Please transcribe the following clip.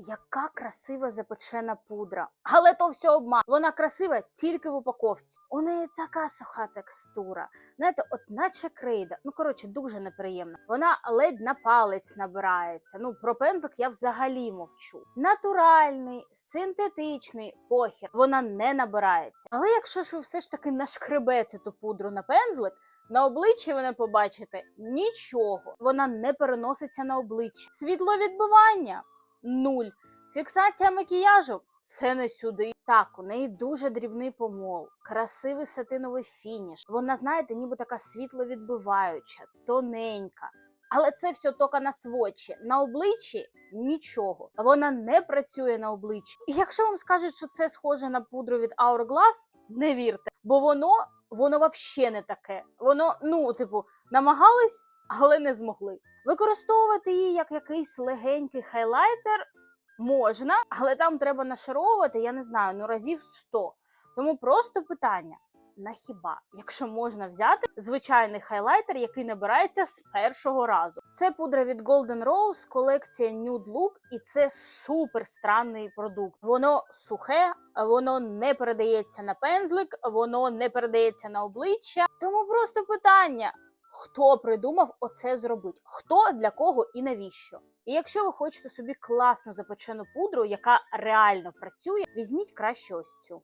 яка красива запечена пудра. Але то все обман. Вона красива тільки в упаковці. У неї така суха текстура. Знаєте, от наче крейда. Ну коротше, дуже неприємно. Вона ледь на палець набирається. Ну про пензлик я взагалі мовчу. Натуральний, синтетичний похір. Вона не набирається. Але якщо ж ви все ж таки нашкребете ту пудру на пензлик. На обличчі ви не побачите нічого. Вона не переноситься на обличчя. Світловідбивання нуль. Фіксація макіяжу це не сюди. Так, у неї дуже дрібний помол, красивий сатиновий фініш. Вона, знаєте, ніби така світловідбиваюча, тоненька. Але це все тільки на сводчі. На обличчі нічого. Вона не працює на обличчі. І якщо вам скажуть, що це схоже на пудру від Hourglass, не вірте, бо воно воно взагалі не таке. Воно, ну, типу, намагались, але не змогли. Використовувати її як якийсь легенький хайлайтер можна, але там треба нашаровувати, я не знаю, ну разів 100. Тому просто питання: на хіба, якщо можна взяти звичайний хайлайтер, який набирається з першого разу. Це пудра від Golden Rose, колекція Nude Look, і це супер странний продукт. Воно сухе, воно не передається на пензлик, воно не передається на обличчя. Тому просто питання: хто придумав оце зробити? Хто для кого і навіщо? І якщо ви хочете собі класну запечену пудру, яка реально працює, візьміть краще ось цю.